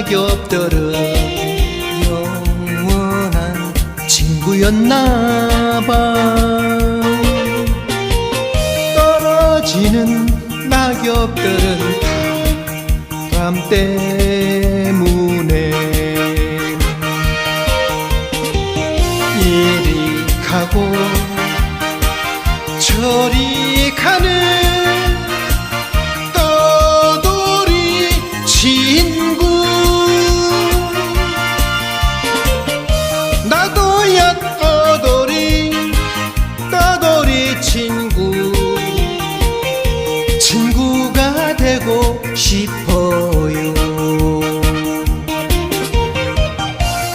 낙엽들은 영원한 친구였나봐. 떨어지는 낙엽들은 바람 때 떠돌이 친구. 친구가 되고 싶어요.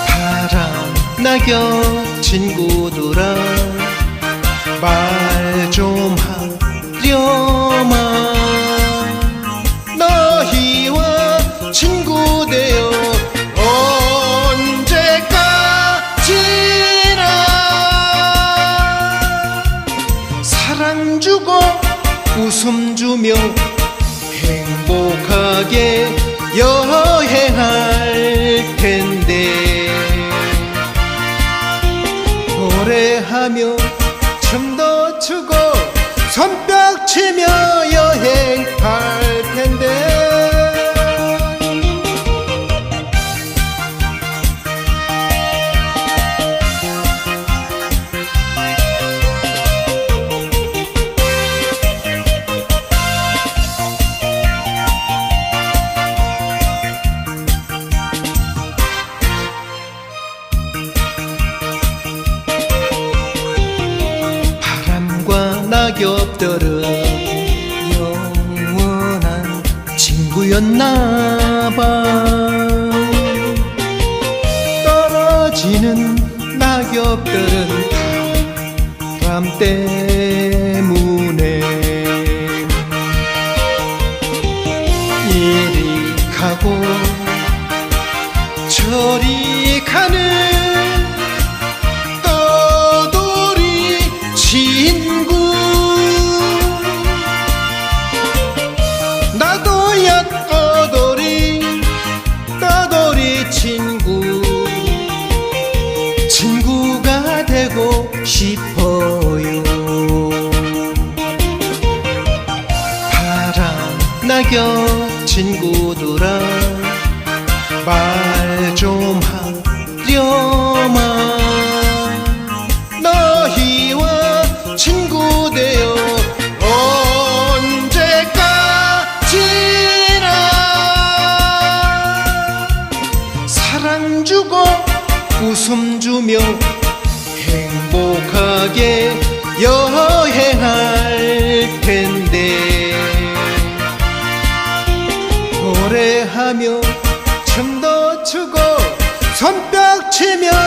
바람 낙엽 친구들아 말 사랑 주고 웃음 주며 행복하게 여행할 텐데. 노래하며 춤도 추고 손뼉 치며 낙엽들은 영원한 친구였나봐. 떨어지는 낙엽들은 바람 때문에. 이리 가고 저리 가는 떠돌이 친구 낙엽 친구들아 말 좀 하려마. 너희와 친구 되어 언제까지나? 사랑 주고 웃음 주며 행복하게 여행할 텐데 노래하며 춤도 추고 손뼉 치며